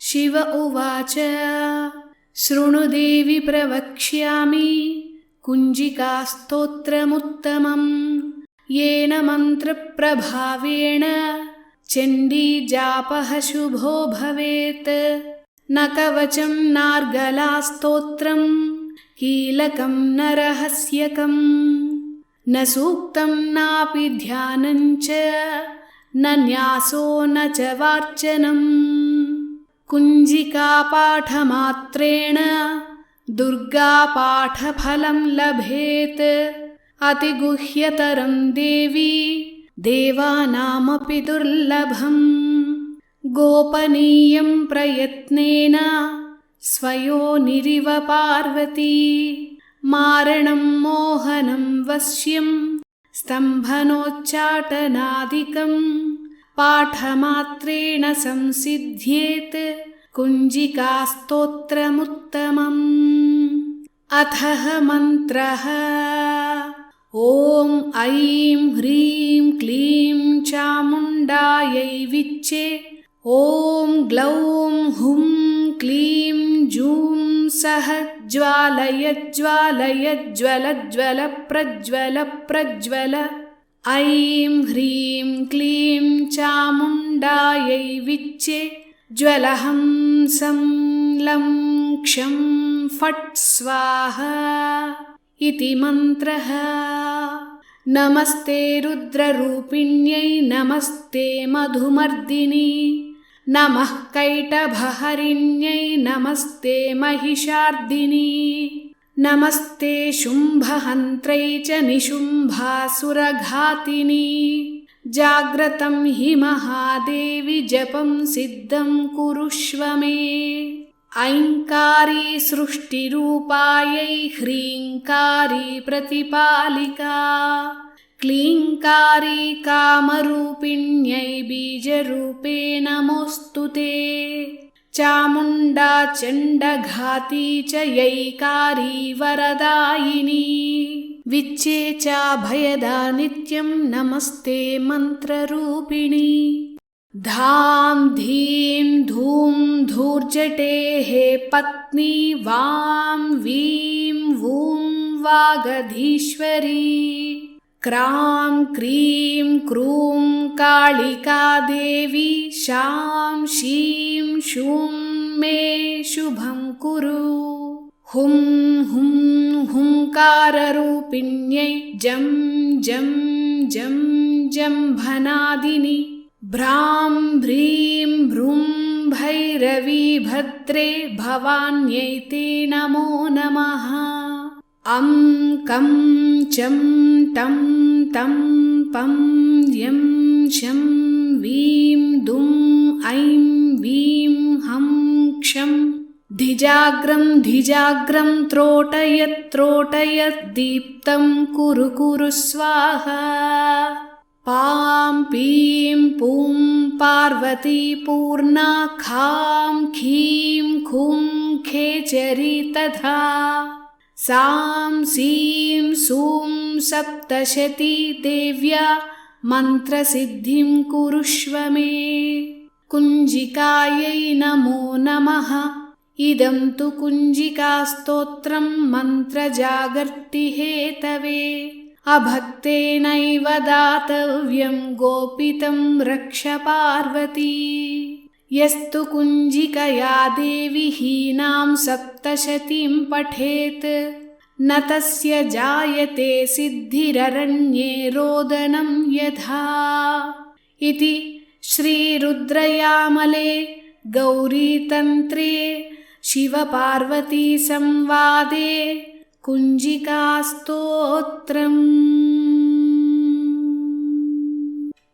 शिव उवाच। शृणुदेवि प्रवक्ष्यामि। कुञ्जिकास्तोत्रमुत्तमम् येन मन्त्रप्रभावेण चण्डीजापः शुभो भवेत्। न कवचं नार्गलास्तोत्रम् कीलकं न रहस्यकम्। न सूक्तं नापि ध्यानञ्च न न्यासो न च वार्चनम् कुञ्जिकापाठमात्रेण दुर्गापाठफलं लभेत्। अतिगुह्यतरं देवी देवानामपि दुर्लभम्। गोपनीयं प्रयत्नेन स्वयोनिरिव पार्वती। मारणं मोहनं वश्यं स्तम्भनोच्चाटनादिकं पाठमात्रेण संसिद्ध्येत् कुञ्जिकास्तोत्रमुत्तमम्। अथः मन्त्रः ॐ ऐं ह्रीं क्लीं चामुण्डायै विच्चे ॐ ग्लौं हुं क्लीं जूं सः ज्वालय ज्वालय ज्वल ज्वल प्रज्वल प्रज्वल ऐं ह्रीं क्लीं चामुण्डायै विच्चे ज्वलहंसं लं क्षं फट् स्वाहा इति मन्त्रः। नमस्ते रुद्ररूपिण्यै नमस्ते मधुमर्दिनि। नमः कैटभहरिण्यै नमस्ते महिषार्दिनि नमस्ते शुम्भहन्त्रै च निशुम्भासुरघातिनि। जाग्रतं हि महादेवि जपं सिद्धं कुरुष्व मे। ऐङ्कारी सृष्टिरूपायै ह्रीङ्कारी प्रतिपालिका। क्लीङ्कारी कामरूपिण्यै बीजरूपे नमोऽस्तु ते चामुण्डा चण्डघाती च यैकारी वरदायिनी। विच्चे चाभयदा नित्यं नमस्ते मन्त्ररूपिणी। धां धीं धूं धूर्जटेः पत्नी वां वीं वूं वागधीश्वरी क्रां क्रीं क्रूं कालिका देवी शां शीं शूं मे शुभं कुरु। हुं हुं हुङ्काररूपिण्यै जं जं जं जम्भनादिनि भ्रां भ्रीं भ्रूं भैरवीभद्रे भवान्यै ते नमो नमः। अं कं चं टं तं पं यं शं वीं दुं ऐं वीं हं क्षं। धिजाग्रं धिजाग्रं त्रोटयत्रोटयद्दीप्तं कुरु कुरु स्वाहा। पां पीं पूं पार्वती पूर्णा खां खीं खुं खेचरी तथा सां सीं सूं सप्तशती देव्या मन्त्रसिद्धिं कुरुष्व मे। कुञ्जिकायै नमो नमः। इदं तु कुञ्जिकास्तोत्रं मन्त्रजागर्तिहेतवे। अभक्तेनैव दातव्यं गोपितं रक्ष पार्वती यस्तु कुञ्जिकया देवि हीनां सप्तशतीं पठेत्। न तस्य जायते सिद्धिररण्ये रोदनं यथा। इति श्रीरुद्रयामले गौरीतन्त्रे शिवपार्वतीसंवादे कुञ्जिकास्तोत्रम्